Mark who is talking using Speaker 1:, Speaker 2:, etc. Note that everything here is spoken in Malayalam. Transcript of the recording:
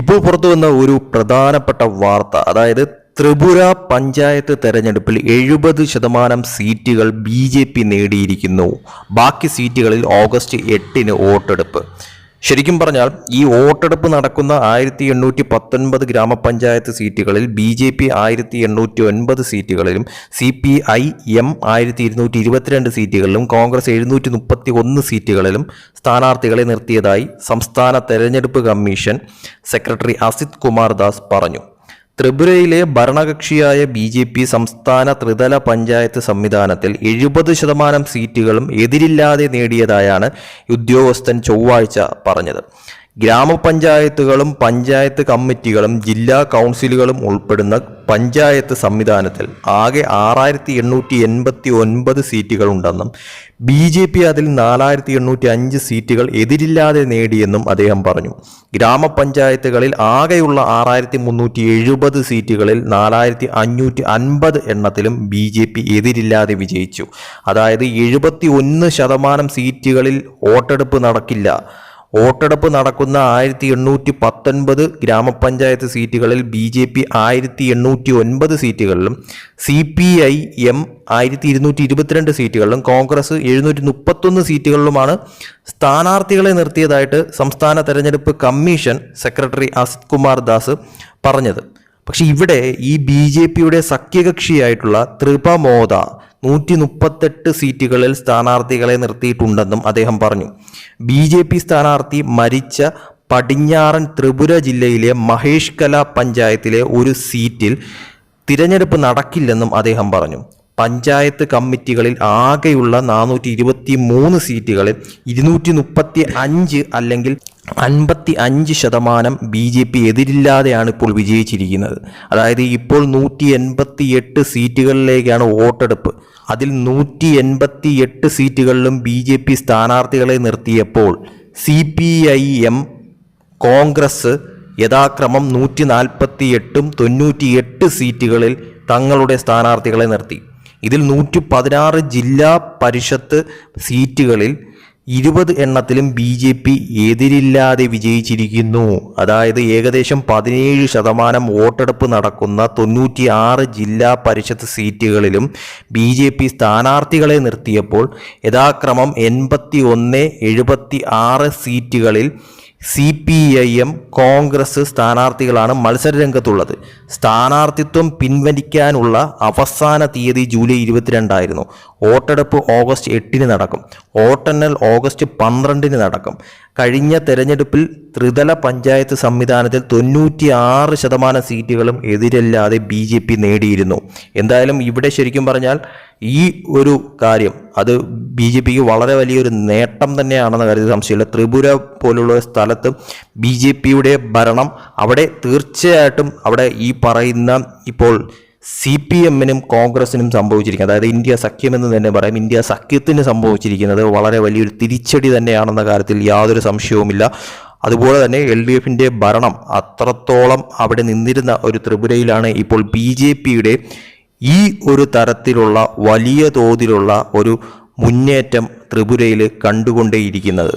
Speaker 1: ഇപ്പോൾ പുറത്തു വന്ന ഒരു പ്രധാനപ്പെട്ട വാർത്ത അതായത് ത്രിപുര പഞ്ചായത്ത് തെരഞ്ഞെടുപ്പിൽ എഴുപത് ശതമാനം സീറ്റുകൾ ബി ജെ പി നേടിയിരിക്കുന്നു. ബാക്കി സീറ്റുകളിൽ ഓഗസ്റ്റ് എട്ടിന് വോട്ടെടുപ്പ്. ശരിക്കും പറഞ്ഞാൽ ഈ വോട്ടെടുപ്പ് നടക്കുന്ന ആയിരത്തി എണ്ണൂറ്റി പത്തൊൻപത് ഗ്രാമപഞ്ചായത്ത് സീറ്റുകളിൽ ബി ജെ പി ആയിരത്തി എണ്ണൂറ്റി ഒൻപത് സീറ്റുകളിലും സി പി ഐ എം ആയിരത്തി ഇരുന്നൂറ്റി ഇരുപത്തിരണ്ട് സീറ്റുകളിലും കോൺഗ്രസ് എഴുന്നൂറ്റി മുപ്പത്തി ഒന്ന് സീറ്റുകളിലും സ്ഥാനാർത്ഥികളെ നിർത്തിയതായി സംസ്ഥാന തെരഞ്ഞെടുപ്പ് കമ്മീഷൻ സെക്രട്ടറി അസിത് കുമാർ ദാസ് പറഞ്ഞു. ത്രിപുരയിലെ ഭരണകക്ഷിയായ ബി ജെ പി സംസ്ഥാന ത്രിതല പഞ്ചായത്ത് സംവിധാനത്തിൽ എഴുപത് ശതമാനം സീറ്റുകളും എതിരില്ലാതെ നേടിയതായാണ് ഉദ്യോഗസ്ഥൻ ചൊവ്വാഴ്ച പറഞ്ഞത്. ഗ്രാമപഞ്ചായത്തുകളും പഞ്ചായത്ത് കമ്മിറ്റികളും ജില്ലാ കൗൺസിലുകളും ഉൾപ്പെടുന്ന പഞ്ചായത്ത് സംവിധാനത്തിൽ ആകെ ആറായിരത്തി എണ്ണൂറ്റി എൺപത്തി ഒൻപത് സീറ്റുകളുണ്ടെന്നും ബി ജെ പി അതിൽ നാലായിരത്തി എണ്ണൂറ്റി അഞ്ച് സീറ്റുകൾ എതിരില്ലാതെ നേടിയെന്നും അദ്ദേഹം പറഞ്ഞു. ഗ്രാമപഞ്ചായത്തുകളിൽ ആകെയുള്ള ആറായിരത്തി മുന്നൂറ്റി എഴുപത് സീറ്റുകളിൽ നാലായിരത്തി അഞ്ഞൂറ്റി അൻപത് എണ്ണത്തിലും ബി ജെ പി എതിരില്ലാതെ വിജയിച്ചു. അതായത് എഴുപത്തി ഒന്ന് ശതമാനം സീറ്റുകളിൽ വോട്ടെടുപ്പ് നടക്കില്ല. വോട്ടെടുപ്പ് നടക്കുന്ന ആയിരത്തി എണ്ണൂറ്റി പത്തൊൻപത് ഗ്രാമപഞ്ചായത്ത് സീറ്റുകളിൽ ബി ജെ പി ആയിരത്തി എണ്ണൂറ്റി ഒൻപത് സീറ്റുകളിലും സി പി ഐ എം ആയിരത്തി ഇരുന്നൂറ്റി ഇരുപത്തിരണ്ട് സീറ്റുകളിലും കോൺഗ്രസ് എഴുന്നൂറ്റി മുപ്പത്തൊന്ന് സീറ്റുകളിലുമാണ് സ്ഥാനാർത്ഥികളെ നിർത്തിയതായിട്ട് സംസ്ഥാന തെരഞ്ഞെടുപ്പ് കമ്മീഷൻ സെക്രട്ടറി അസിത് കുമാർ ദാസ് പറഞ്ഞത്. പക്ഷേ ഇവിടെ ഈ ബി ജെ പിയുടെ സഖ്യകക്ഷിയായിട്ടുള്ള ത്രിപമോദ നൂറ്റി മുപ്പത്തെട്ട് സീറ്റുകളിൽ സ്ഥാനാർത്ഥികളെ നിർത്തിയിട്ടുണ്ടെന്നും അദ്ദേഹം പറഞ്ഞു. ബി ജെ പി സ്ഥാനാർത്ഥി മരിച്ച പടിഞ്ഞാറൻ ത്രിപുര ജില്ലയിലെ മഹേഷ്കല പഞ്ചായത്തിലെ ഒരു സീറ്റിൽ തിരഞ്ഞെടുപ്പ് നടക്കില്ലെന്നും അദ്ദേഹം പറഞ്ഞു. പഞ്ചായത്ത് കമ്മിറ്റികളിൽ ആകെയുള്ള നാനൂറ്റി ഇരുപത്തി മൂന്ന് സീറ്റുകളിൽ ഇരുന്നൂറ്റി മുപ്പത്തി അഞ്ച് അല്ലെങ്കിൽ അൻപത്തി അഞ്ച് ശതമാനം ബി ജെ പി എതിരില്ലാതെയാണ് ഇപ്പോൾ വിജയിച്ചിരിക്കുന്നത്. അതായത് ഇപ്പോൾ നൂറ്റി എൺപത്തി എട്ട് സീറ്റുകളിലേക്കാണ് വോട്ടെടുപ്പ്. അതിൽ നൂറ്റി എൺപത്തി എട്ട് സീറ്റുകളിലും ബി ജെ പി സ്ഥാനാർത്ഥികളെ നിർത്തിയപ്പോൾ C P I M Congress യഥാക്രമം നൂറ്റി നാൽപ്പത്തി എട്ടും തൊണ്ണൂറ്റി എട്ട് സീറ്റുകളിൽ തങ്ങളുടെ സ്ഥാനാർത്ഥികളെ നിർത്തി. ഇതിൽ നൂറ്റി പതിനാറ് ജില്ലാ പരിഷത്ത് സീറ്റുകളിൽ ഇരുപത് എണ്ണത്തിലും ബി ജെ പി എതിരില്ലാതെ വിജയിച്ചിരിക്കുന്നു. അതായത് ഏകദേശം പതിനേഴ് ശതമാനം വോട്ടെടുപ്പ് നടക്കുന്ന തൊണ്ണൂറ്റി ആറ് ജില്ലാ പരിഷത്ത് സീറ്റുകളിലും ബി ജെ പി സ്ഥാനാർത്ഥികളെ നിർത്തിയപ്പോൾ യഥാക്രമം എൺപത്തി ഒന്ന് എഴുപത്തി ആറ് സീറ്റുകളിൽ C P I M Congress സ്ഥാനാർത്ഥികളാണ് മത്സരരംഗത്തുള്ളത്. സ്ഥാനാർത്ഥിത്വം പിൻവലിക്കാനുള്ള അവസാന തീയതി ജൂലൈ ഇരുപത്തിരണ്ടായിരുന്നു. വോട്ടെടുപ്പ് ഓഗസ്റ്റ് എട്ടിന് നടക്കും. വോട്ടെണ്ണൽ ഓഗസ്റ്റ് പന്ത്രണ്ടിന് നടക്കും. കഴിഞ്ഞ തെരഞ്ഞെടുപ്പിൽ ത്രിതല പഞ്ചായത്ത് സംവിധാനത്തിൽ തൊണ്ണൂറ്റി ആറ് ശതമാനം സീറ്റുകളും എതിരല്ലാതെ ബി ജെ പി നേടിയിരുന്നു. എന്തായാലും ഇവിടെ ശരിക്കും പറഞ്ഞാൽ ഈ ഒരു കാര്യം അത് ബി ജെ പിക്ക് വളരെ വലിയൊരു നേട്ടം തന്നെയാണെന്ന കാര്യത്തിൽ സംശയമില്ല. ത്രിപുര പോലുള്ള സ്ഥലത്ത് ബി ജെ പിയുടെ ഭരണം അവിടെ തീർച്ചയായിട്ടും അവിടെ ഈ പറയുന്ന ഇപ്പോൾ സി പി എമ്മിനും കോൺഗ്രസിനും സംഭവിച്ചിരിക്കുന്നത്. അതായത് ഇന്ത്യ സഖ്യമെന്ന് തന്നെ പറയാം. ഇന്ത്യ സഖ്യത്തിന് സംഭവിച്ചിരിക്കുന്നത് വളരെ വലിയൊരു തിരിച്ചടി തന്നെയാണെന്ന കാര്യത്തിൽ യാതൊരു സംശയവുമില്ല. അതുപോലെ തന്നെ എൽ ഡി എഫിന്റെ ഭരണം അത്രത്തോളം അവിടെ നിന്നിരുന്ന ഒരു ത്രിപുരയിലാണ് ഇപ്പോൾ ബി ജെ പിയുടെ ഈ ഒരു തരത്തിലുള്ള വലിയ തോതിലുള്ള ഒരു മുന്നേറ്റം ത്രിപുരയിൽ കണ്ടുകൊണ്ടേയിരിക്കുന്നത്.